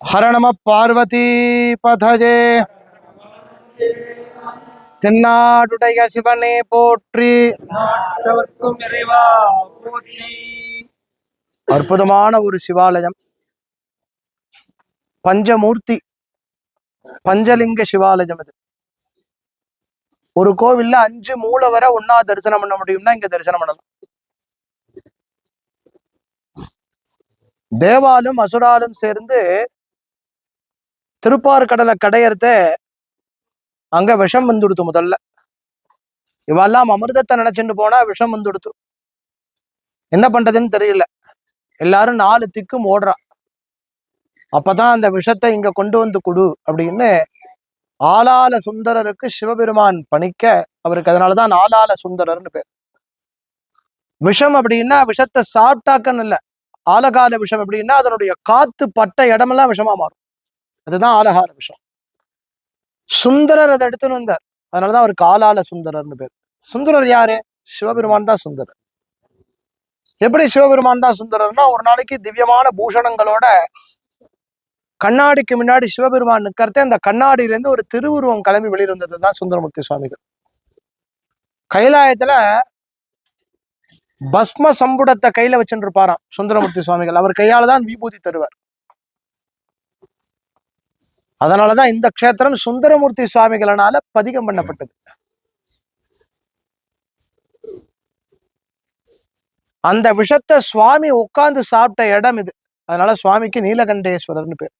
ஹர நம பார்வதி பதஜே தென்னாடுடைய சிவனே போற்றி அற்புதமான ஒரு சிவாலயம். பஞ்சமூர்த்தி பஞ்சலிங்க சிவாலயம் இது ஒரு கோவில்ல அஞ்சு மூலவரை ஒன்னா தரிசனம் பண்ண முடியும்னா இங்க தரிசனம் பண்ணலாம். தேவாலும் அசுராலும் சேர்ந்து திருப்பார்கடலை கடையறத அங்க விஷம் வந்துடுத்து முதல்ல. இவெல்லாம் அமிர்தத்தை நினைச்சுட்டு போனா விஷம் வந்துடுத்து. என்ன பண்றதுன்னு தெரியல. எல்லாரும் நாலு திக்கும் ஓடுறா அப்பதான் அந்த விஷத்தை இங்க கொண்டு வந்து கொடு அப்படின்னு ஆளால சுந்தரருக்கு சிவபெருமான் பணிக்க அவருக்கு அதனாலதான் ஆளால சுந்தரர்னு பேர். விஷம் அப்படின்னா விஷத்தை சாப்பிட்டாக்கன்னு இல்ல. ஆலகால விஷம் அப்படின்னா அதனுடைய காத்து பட்ட இடமெல்லாம் விஷமா மாறும். அதுதான் ஆலகார விஷம் சுந்தரர் அதை எடுத்துன்னு வந்தார். அதனாலதான் அவர் காலால சுந்தரர்னு பேர். சுந்தரர் யாரு? சிவபெருமான் தான் சுந்தரர். எப்படி சிவபெருமான் தான் சுந்தரர்னா ஒரு நாளைக்கு திவ்யமான பூஷணங்களோட கண்ணாடிக்கு முன்னாடி சிவபெருமான் நிற்கிறதே அந்த கண்ணாடியில இருந்து ஒரு திருவுருவம் கிளம்பி வெளியிருந்தது தான் சுந்தரமூர்த்தி சுவாமிகள். கைலாயத்துல பஸ்ம சம்புடத்தை கையில வச்சுட்டு இருப்பாராம் சுந்தரமூர்த்தி சுவாமிகள். அவர் கையால தான் விபூதி தருவார். அதனாலதான் இந்த க்ஷேத்திரம் சுந்தரமூர்த்தி சுவாமிகளனால பதிகம் பண்ணப்பட்டது. அந்த விஷத்தை சுவாமி உட்கார்ந்து சாப்பிட்ட இடம் இது. அதனால சுவாமிக்கு நீலகண்டேஸ்வரர்னு பேர்.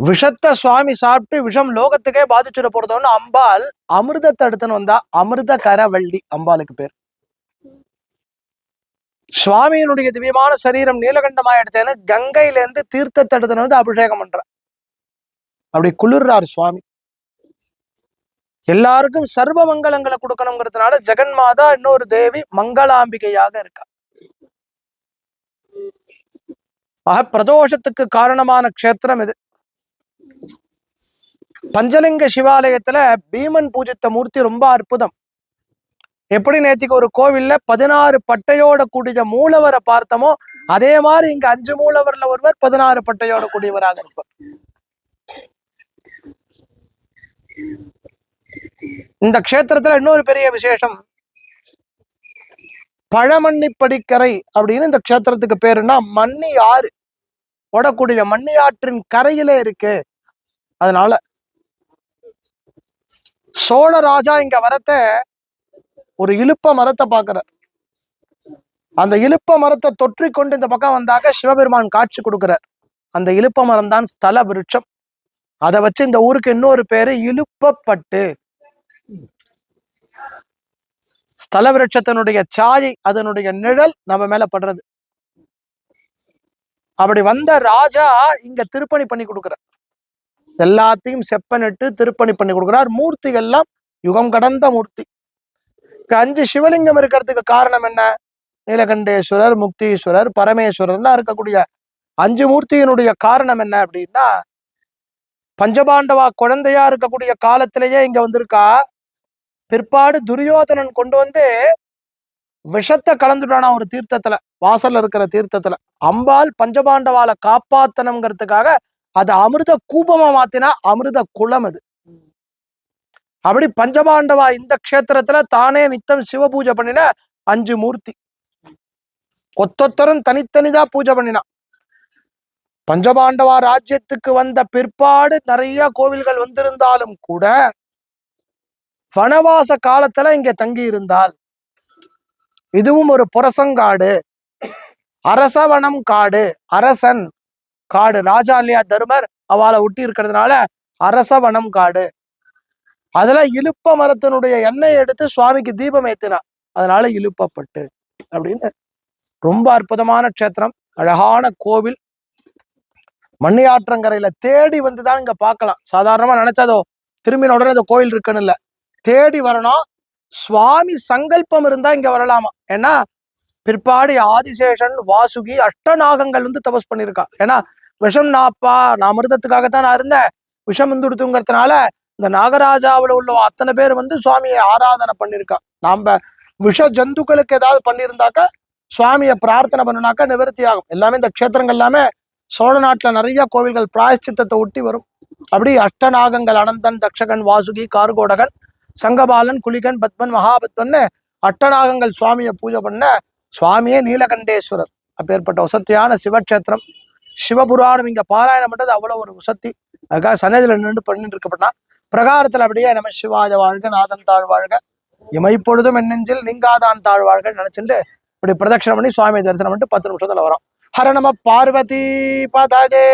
விஷத்தை சுவாமி சாப்பிட்டு விஷம் லோகத்துக்கே பாதிச்சுட போறதோன்னு அம்பாள் அமிர்தத்தை எடுத்துன்னு வந்தா அமிர்த கரவள்ளி அம்பாளுக்கு பேர். சுவாமியினுடைய திவ்யமான சரீரம் நீலகண்டமா எடுத்தேன்னு கங்கையிலேருந்து தீர்த்தத்தை எடுத்துன்னு வந்து அபிஷேகம் பண்ற அப்படி குளிர்றார் சுவாமி. எல்லாருக்கும் சர்வ மங்களங்களை கொடுக்கணுங்கிறதுனால ஜெகன்மாதா இன்னொரு தேவி மங்களாம்பிகையாக இருக்கா. ஆக பிரதோஷத்துக்கு காரணமான க்ஷேத்திரம் இது. பஞ்சலிங்க சிவாலயத்துல பீமன் பூஜித்த மூர்த்தி ரொம்ப அற்புதம். எப்படி நேத்திக்கு ஒரு கோவில்ல பதினாறு பட்டையோட கூடிய மூலவரை பார்த்தோமோ அதே மாதிரி இங்க அஞ்சு மூலவர்ல ஒருவர் பதினாறு பட்டையோட கூடியவராக இருப்பார். இந்த கஷேத்திரத்துல இன்னொரு பெரிய விசேஷம். பழமண்ணிப்படிக்கரை அப்படின்னு இந்த க்ஷேத்திரத்துக்கு பேருன்னா மண்ணி ஆறு ஓடக்கூடிய மண்ணி ஆற்றின் கரையிலே இருக்கு. அதனால சோழ ராஜா இங்க வரத்த ஒரு இழுப்ப மரத்தை பார்க்கிறார். அந்த இழுப்ப மரத்தை தொற்றி கொண்டு இந்த பக்கம் வந்தாக்க சிவபெருமான் காட்சி கொடுக்கிறார். அந்த இழுப்ப மரம் தான் ஸ்தல விருட்சம். அதை வச்சு இந்த ஊருக்கு இன்னொரு பேரு இழுப்பப்பட்டு. ஸ்தல விருட்சத்தினுடைய சாயை அதனுடைய நிழல் நம்ம மேல படுறது. அப்படி வந்த ராஜா இங்க திருப்பணி பண்ணி கொடுக்கிறார். எல்லாத்தையும் செப்பனிட்டு திருப்பணி பண்ணி கொடுக்கிறார். மூர்த்திகள்லாம் யுகம் கடந்த மூர்த்தி. அஞ்சு சிவலிங்கம் இருக்கிறதுக்கு காரணம் என்ன? நீலகண்டேஸ்வரர் முக்தீஸ்வரர் பரமேஸ்வரர்லாம் இருக்கக்கூடிய அஞ்சு மூர்த்தியினுடைய காரணம் என்ன அப்படின்னா பஞ்சபாண்டவா குழந்தையா இருக்கக்கூடிய காலத்திலேயே இங்க வந்திருக்கா. பிற்பாடு துரியோதனன் கொண்டு வந்து விஷத்தை கலந்துட்டானா ஒரு தீர்த்தத்துல வாசல்ல இருக்கிற தீர்த்தத்துல. அம்பாள் பஞ்சபாண்டவால காப்பாத்தணுங்கிறதுக்காக அதை அமிர்த கூபமா மாத்தினா அமிர்த குளம் அது. அப்படி பஞ்சபாண்டவா இந்த க்ஷேத்திரத்துல தானே நித்தம் சிவ பூஜை பண்ணின அஞ்சு மூர்த்தி. ஒத்தொத்தரும் தனித்தனிதா பூஜை பண்ணினான் பஞ்சபாண்டவா ராஜ்யத்துக்கு வந்த பிற்பாடு நிறைய கோவில்கள் வந்திருந்தாலும் கூட வனவாச காலத்துல இங்க தங்கி இருந்தால். இதுவும் ஒரு புரசங்காடு. அரசவனம் காடு. அரசன் காடு. ராஜா இல்லையா தருமர் அவளை ஒட்டி இருக்கிறதுனால அரசவனம் காடு. அதுல இழுப்ப மரத்தினுடைய எண்ணெய் எடுத்து சுவாமிக்கு தீபம் ஏத்தினான் அதனால இழுப்பப்பட்டு அப்படின்னு. ரொம்ப அற்புதமான க்ஷேத்திரம் அழகான கோவில். மண்ணியாற்றங்கரையில தேடி வந்துதான் இங்க பார்க்கலாம். சாதாரணமா நினைச்சதோ திரும்பின உடனே இந்த கோயில் இருக்குன்னு இல்ல. தேடி வரணும். சுவாமி சங்கல்பம் இருந்தா இங்க வரலாமா? ஏன்னா பிற்பாடு ஆதிசேஷன் வாசுகி அஷ்டநாகங்கள் வந்து தபஸ் பண்ணியிருக்கா. ஏன்னா விஷம் நாப்பா நான் அமிர்தத்துக்காகத்தான் நான் இருந்தேன். விஷம் வந்து கொடுத்துங்கிறதுனால இந்த நாகராஜாவில் உள்ள அத்தனை பேர் வந்து சுவாமியை ஆராதனை பண்ணியிருக்கா நாம விஷ ஜந்துக்களுக்கு ஏதாவது பண்ணியிருந்தாக்கா சுவாமியை பிரார்த்தனை பண்ணினாக்கா நிவர்த்தி ஆகும். எல்லாமே இந்த க்ஷேத்திரங்கள் எல்லாமே சோழ நாட்டுல நிறைய கோவில்கள் பிராயஷ்சித்தத்தை ஒட்டி வரும். அப்படி அஷ்டநாகங்கள் அனந்தன் தக்ஷகன் வாசுகி கார்கோடகன் சங்கபாலன் குலிகன் பத்மன் மகாபத்மன்னு அட்டநாகங்கள் சுவாமியை பூஜை பண்ண சுவாமியே நீலகண்டேஸ்வரர். அப்பேற்பட்ட வசத்தியான சிவக்ஷேத்திரம். சிவபுராணம் இங்கே பாராயணம் பண்றது அவ்வளவு ஒரு வசத்தி அதுக்காக சன்னதியில நின்று பண்ணிட்டு இருக்கப்பட்டா பிரகாரத்தில் அப்படியே நம்ம சிவாஜ வாழ்க நாதன் தாழ் வாழ்க. இமைப்பொழுதும் என்னெஞ்சில் நீங்காதான் தாழ் வாழ்க நினைச்சுட்டு இப்படி பிரதட்சணம் பண்ணி சுவாமி தரிசனம் பண்ணிட்டு பத்து நிமிஷத்துல வரோம். ஹர நம பார்வதி பதஜே.